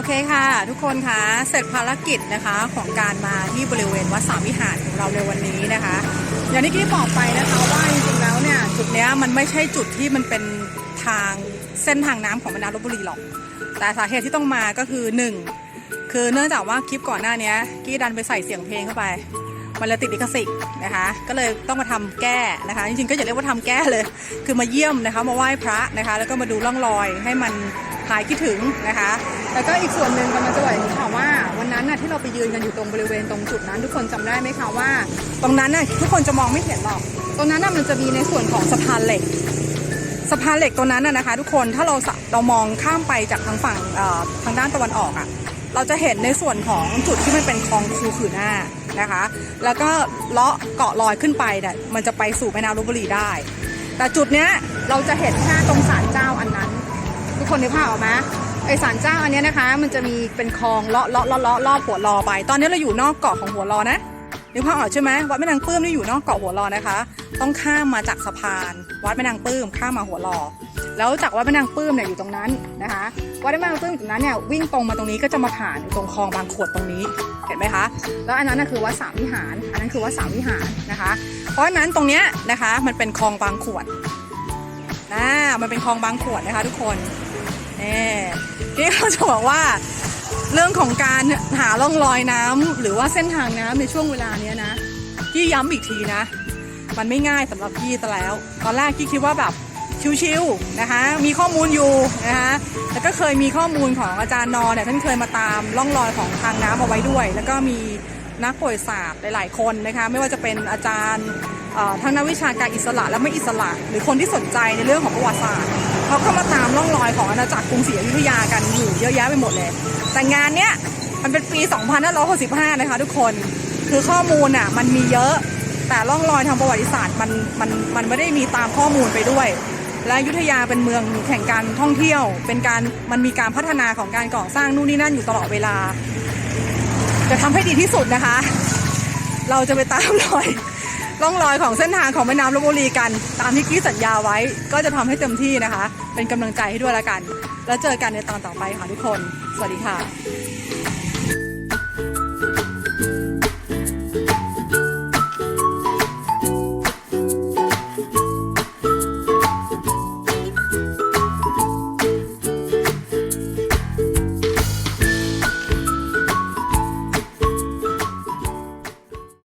อเคค่ะ ทุกคนคะเสร็จภารกิจนะคะของการมาที่บริเวณวัดสามวิหารของเราในวันนี้นะคะ อย่างที่กี้บอกไปนะคะว่าจริงๆแล้วเนี่ยจุดเนี้ยมันไม่ใช่จุดที่มันเป็นทางเส้นทางน้ำของแม่น้ำลบบุรีหรอก แต่สาเหตุที่ต้องมาก็คือหนึ่งคือเนื่องจากว่าคลิปก่อนหน้านี้กี้ดันไปใส่เสียงเพลงเข้าไป มันเลยติดลิขสิทธิ์นะคะ ก็เลยต้องมาทำแก้นะคะ จริงๆก็อย่าเรียกว่าทำแก้เลย คือมาเยี่ยมนะคะ มาไหว้พระนะคะ แล้วก็มาดูร่องรอยให้มัน หายคิดถึงนะคะ แล้วก็อีกส่วนหนึ่งกำลังจะบอกอย่างนี้ค่ะว่า วันนั้นน่ะที่เราไปยืนกันอยู่ตรงบริเวณตรงจุดนั้น ทุกคนจำได้ไหมคะว่า ตรงนั้นน่ะทุกคนจะมองไม่เห็นหรอก ตรงนั้นน่ะมันจะมีในส่วนของสะพานเหล็กสะพานเหล็กตัวนั้นน่ะนะคะ ทุกคนถ้าเราเรามองข้ามไปจากทางฝั่งทางด้านตะวันออกอะเราจะเห็นในส่วนของจุดที่มันเป็นคลองคูขือหน้านะคะ แล้วก็เลาะเกาะลอยขึ้นไปเนี่ยมันจะไปสู่แม่น้ำลบบุรีได้ แต่จุดเนี้ยเราจะเห็นแค่ตรงศาลเจ้าอันนั้น คนนึกภาพออกไหมไอศาลเจ้าอันนี้นะคะ มันจะมีเป็นคลองเลาะเลาะเลาะเลาะรอบหัวรอไป ตอนนี้เราอยู่นอกเกาะของหัวรอนะนึกภาพออกใช่ไหมวัดแม่นางปื้มนี่อยู่นอกเกาะหัวรอนะคะ ต้องข้ามมาจากสะพาน วัดแม่นางปื้มข้ามมาหัวรอ แล้วจากวัดแม่นางปื้มเนี่ยอยู่ตรงนั้นนะคะวัดแม่นางปื้มอยู่ตรงนั้นเนี่ยวิ่งตรงมาตรงนี้ก็จะมาผ่านตรงคลองบางขวดตรงนี้เห็นไหมคะแล้วอันนั้นน่ะคือวัดสามวิหาร อันนั้นคือวัดสามวิหารนะคะ เพราะฉะนั้นตรงเนี้ยนะคะมันเป็นคลองบางขวดนะมันเป็นคลองบางขวดนะคะ ทุกคน นี่ที่เขาจะบอกว่าเรื่องของการหาร่องรอยน้ำหรือว่าเส้นทางน้ำในช่วงเวลาเนี้ยนะกี้ย้ำอีกทีนะ มันไม่ง่ายสำหรับกี้แต่แล้ว ตอนแรกกี้คิดว่าแบบชิวๆนะคะ มีข้อมูลอยู่นะคะแล้วก็เคยมีข้อมูลของอาจารย์นอเนี่ยท่านเคยมาตามร่องรอยของทางน้ำเอาไว้ด้วย แล้วก็มีนักป่วยศาสตร์หลาย ๆ คนนะคะไม่ว่าจะเป็นอาจารย์ทั้งนักวิชาการอิสระและไม่อิสระ หรือคนที่สนใจในเรื่องของประวัติศาสตร์เขาก็มาตาม ร่องรอยของอาณาจักรกรุงศรีอยุธยากันอยู่เยอะแยะไปหมดเลย แต่งานเนี้ยมันเป็นปี 2565 นะคะทุกคน คือข้อมูลอะมันมีเยอะ แต่ร่องรอยทางประวัติศาสตร์มันมันมันไม่ได้มีตามข้อมูลไปด้วย และอยุธยาเป็นเมืองแห่งการท่องเที่ยว เป็นการมันมีการพัฒนาของการก่อสร้างนู่นนี่นั่นอยู่ตลอดเวลา จะทำให้ดีที่สุดนะคะ เราจะไปตามรอย ร่องรอยของเส้นทางของแม่น้ำลบบุรีกัน ตามที่กี้สัญญาไว้ก็จะทำให้เต็มที่นะคะ เป็นกำลังใจให้ด้วยละกัน แล้วเจอกันในตอนต่อไปค่ะทุกคน สวัสดีค่ะ